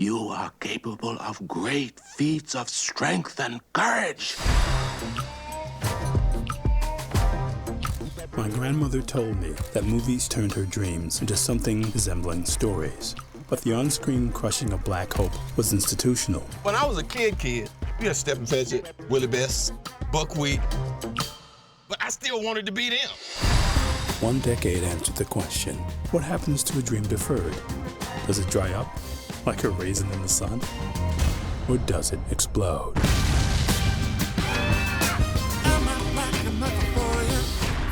You are capable of great feats of strength and courage. My grandmother told me that movies turned her dreams into something resembling stories. But the on screen crushing of Black Hope was institutional. When I was a kid, kid, we had Stephen Fetchit, Willie Best, Buckwheat, but I still wanted to be them. One decade answered the question what happens to a dream deferred? Does it dry up like a raisin in the sun? Or does it explode?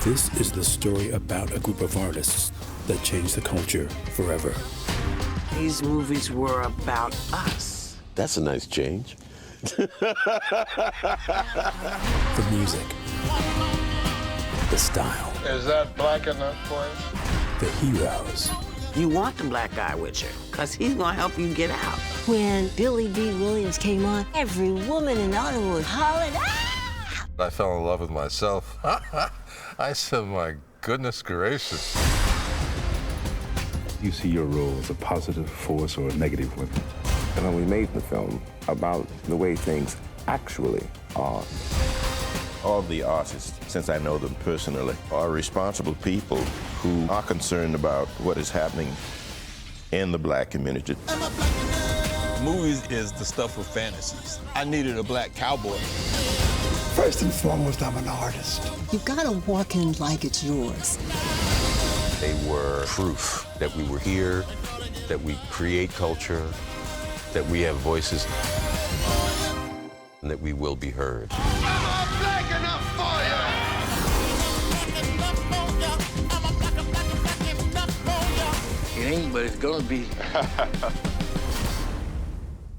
This is the story about a group of artists that changed the culture forever. These movies were about us. That's a nice change. The music, the style, Is that black enough for you? the heroes, You want the black guy with you, because he's going to help you get out. When Billy D. Williams came on, every woman in Hollywood hollered, ah! I fell in love with myself. I said, my goodness gracious. You see your role as a positive force or a negative one. And then we made the film about the way things actually are. All the artists, since I know them personally, are responsible people who are concerned about what is happening in the black community. Movies is the stuff of fantasies. I needed a black cowboy. First and foremost, I'm an artist. You've gotta walk in like it's yours. They were proof that we were here, that we create culture, that we have voices, and that we will be heard. It ain't, but it's going to be.